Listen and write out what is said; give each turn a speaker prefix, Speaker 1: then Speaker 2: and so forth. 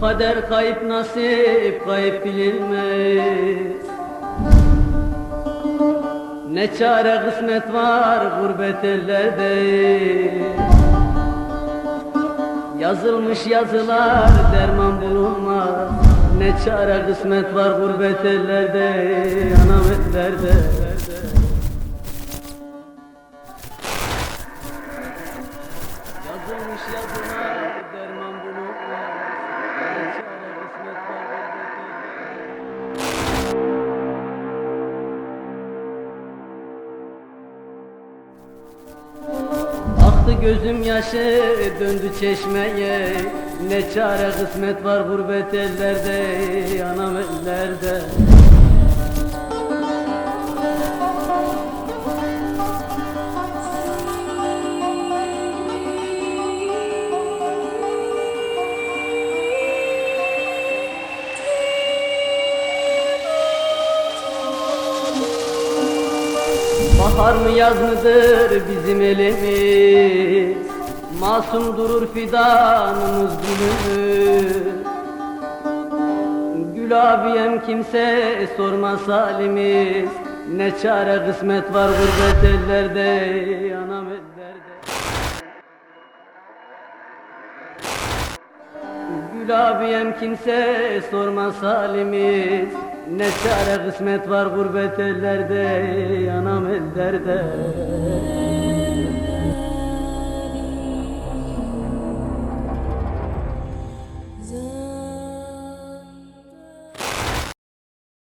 Speaker 1: Kader kayıp nasip kayıp bilinmez. Ne çare kısmet var gurbet ellerde. Yazılmış yazılar derman bulunmaz. Ne çare kısmet var gurbet ellerde Anam ellerde. Yazılmış yazılar derman bulunmaz Ne çare kısmet var gurbet ellerde Aktı gözüm yaşı döndü çeşmeye. Ne çare kısmet var gurbet ellerde Anam ellerde Bahar mı yaz mıdır bizim elimiz? Masum durur fidanımız gülümüz Gül abiyem kimse sormaz halimiz. Ne çare kısmet var gurbet ellerde Anam ellerde Gül abiyem kimse sormaz halimiz Ne çare kısmet var gurbet ellerde Anam ellerde